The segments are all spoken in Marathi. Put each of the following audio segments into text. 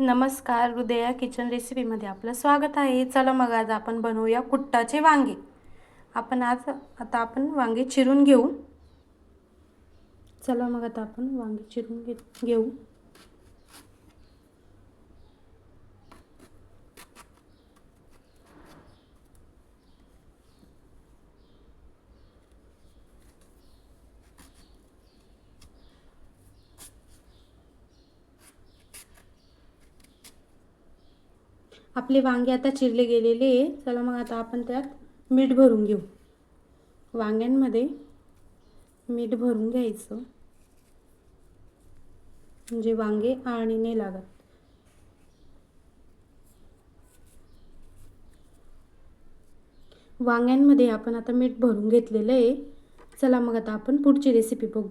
नमस्कार हृदया किचन रेसिपीमध्ये आपलं स्वागत आहे. चला मग आज आपण बनवूया कुट्टाचे वांगे. आपण आज आता आपण वांगे चिरून घेऊ. चला मग आता आपण वांगे चिरून घे घेऊ. आपले वांगे आता चिरले गेलेले आहे. चला मग आता आपण त्यात मीठ भरून घेऊ. वांग्यांमध्ये मीठ भरून घ्यायचं. म्हणजे वांगे आणि नाही लागत वांग्यांमध्ये आपण आता मीठ भरून घेतलेलं आहे. चला मग आता आपण पुढची रेसिपी बघू.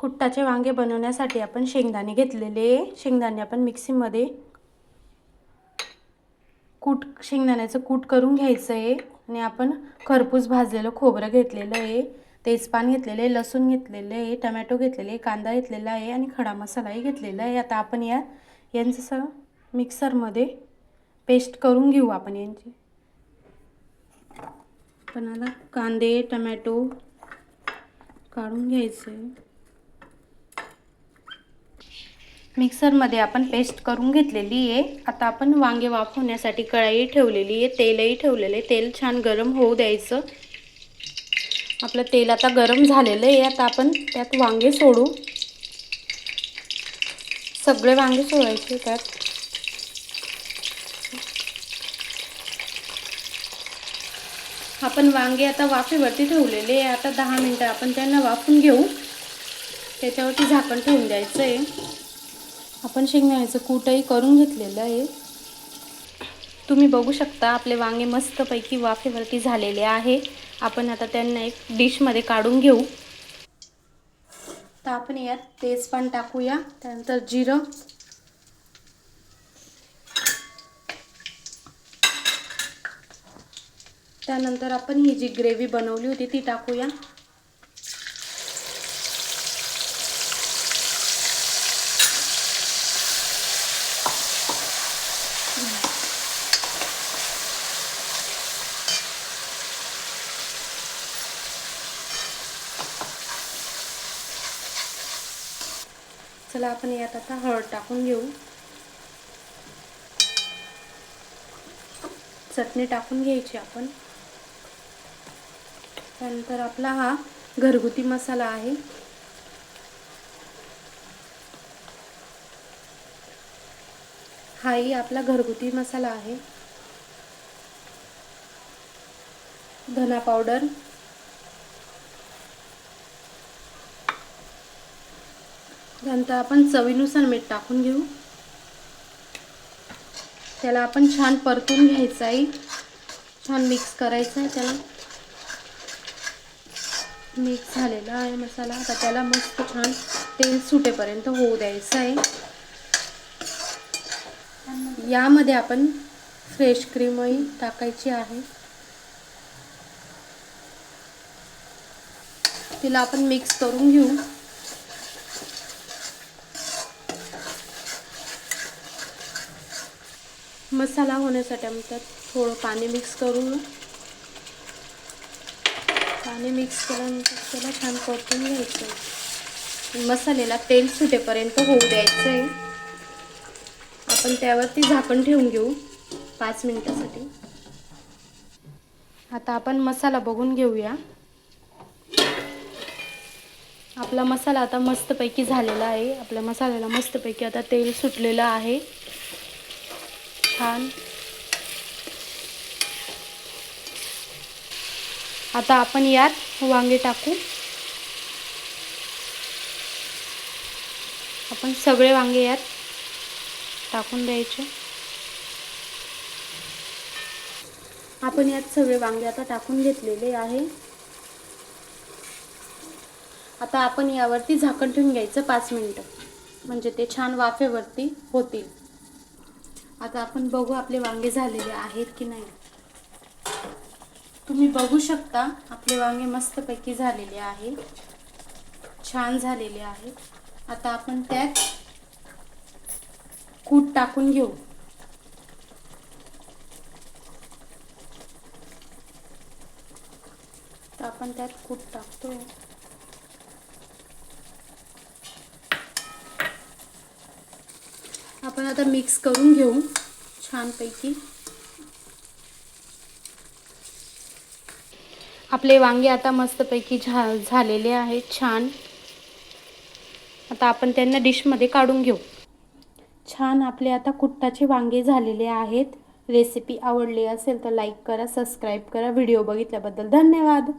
कुट्टाचे वांगे बनवण्यासाठी आपण शेंगदाणे घेतलेले शेंगदाणे आपण मिक्सीमध्ये कूट शेंगदाण्याचं कूट करून घ्यायचं आहे आणि आपण खरपूस भाजलेलं खोबरं घेतलेलं आहे तेजपान घेतलेलं आहे लसूण घेतलेलं आहे टमॅटो घेतलेले आहे कांदा घेतलेला आहे आणि खडा मसालाही घेतलेला आहे. आता आपण या यांचं सगळं मिक्सरमध्ये पेस्ट करून घेऊ आपण यांची. पण आता कांदे टमॅटो काढून घ्यायचे. मिक्सरमध्ये आपण पेस्ट करून घेतलेली आहे. आता आपण वांगे वाफवण्यासाठी कढाई ठेवलेली आहे. तेलही ठेवलेलं आहे. तेल छान गरम होऊ द्यायचं. आपलं तेल आता गरम झालेलं आहे. आता आपण त्यात वांगे सोडू. सगळे वांगे सोडायचे त्यात. आपण वांगे आता वाफेवरती ठेवलेले आहे. आता दहा मिनटं आपण त्यांना वाफून घेऊ. त्याच्यावरती झाकण ठेवून द्यायचं आहे. आपण शेंगदाण्याचं कूटही करून घेतलेलं आहे. तुम्ही बघू शकता आपले वांगे मस्तपैकी वाफेवरती झालेले आहे. आपण आता त्यांना एक डिशमध्ये काढून घेऊ. तर आपण यात तेज पण टाकूया त्यानंतर जिरं. त्यानंतर आपण ही जी ग्रेव्ही बनवली होती ती टाकूया. चला आपण यात आता हळद टाकून घेऊ. चटणी टाकून घ्यायची आपण. त्यानंतर आपला हा घरगुती मसाला आहे. हाही आपला घरगुती मसाला आहे. धना पावडर. त्यानंतर आपण चवीनुसार मीठ टाकून घेऊ. त्याला आपण छान परतून घ्यायचं आहे. छान मिक्स करायचं आहे त्याला. मिक्स झालेला आहे मसाला. आता त्याला मस्त छान तेल सुटेपर्यंत होऊ द्यायचं आहे. यामध्ये आपण फ्रेश क्रीमही टाकायची आहे. तिला आपण मिक्स करून घेऊ. मसाला होण्यासाठी आम्ही त्यात थोडं पाणी मिक्स करू पाणी मिक्स केल्यानंतर त्याला छान परतून घ्यायचं. मसाल्याला तेल सुटेपर्यंत होऊ द्यायचं आहे आपण त्यावरती झाकण ठेवून घेऊ पाच मिनिटासाठी. आता आपण मसाला बघून घेऊया. आपला मसाला आता मस्तपैकी झालेला आहे. आपल्या मसाल्याला मस्तपैकी आता तेल सुटलेलं आहे. छान. आता आपण यात वांगे टाकू. आपण सगळे वांगे यात टाकून द्यायचे. आपण यात सगळे वांगे आता टाकून घेतलेले आहे. आता आपण यावरती झाकण ठेवून घ्यायचं पाच मिनटं. म्हणजे ते छान वाफेवरती होतील. आता आपण बघू आपले वांगे झालेले आहेत की नाही. तुम्ही बघू शकता आपले वांगे मस्तपैकी झालेले आहे छान झालेले आहेत. आता आपण त्यात कूट टाकून घेऊ. तर आपण त्यात कूट टाकतो. आपण आता मिक्स करून घेऊ छानपैकी. आपले वांगे आता मस्तपैकी झा झालेले आहेत छान. आता आपण त्यांना डिशमध्ये काढून घेऊ. छान आपले आता कुट्टाचे वांगे झालेले आहेत. रेसिपी आवडली असेल तर लाईक करा सबस्क्राईब करा. व्हिडिओ बघितल्याबद्दल धन्यवाद.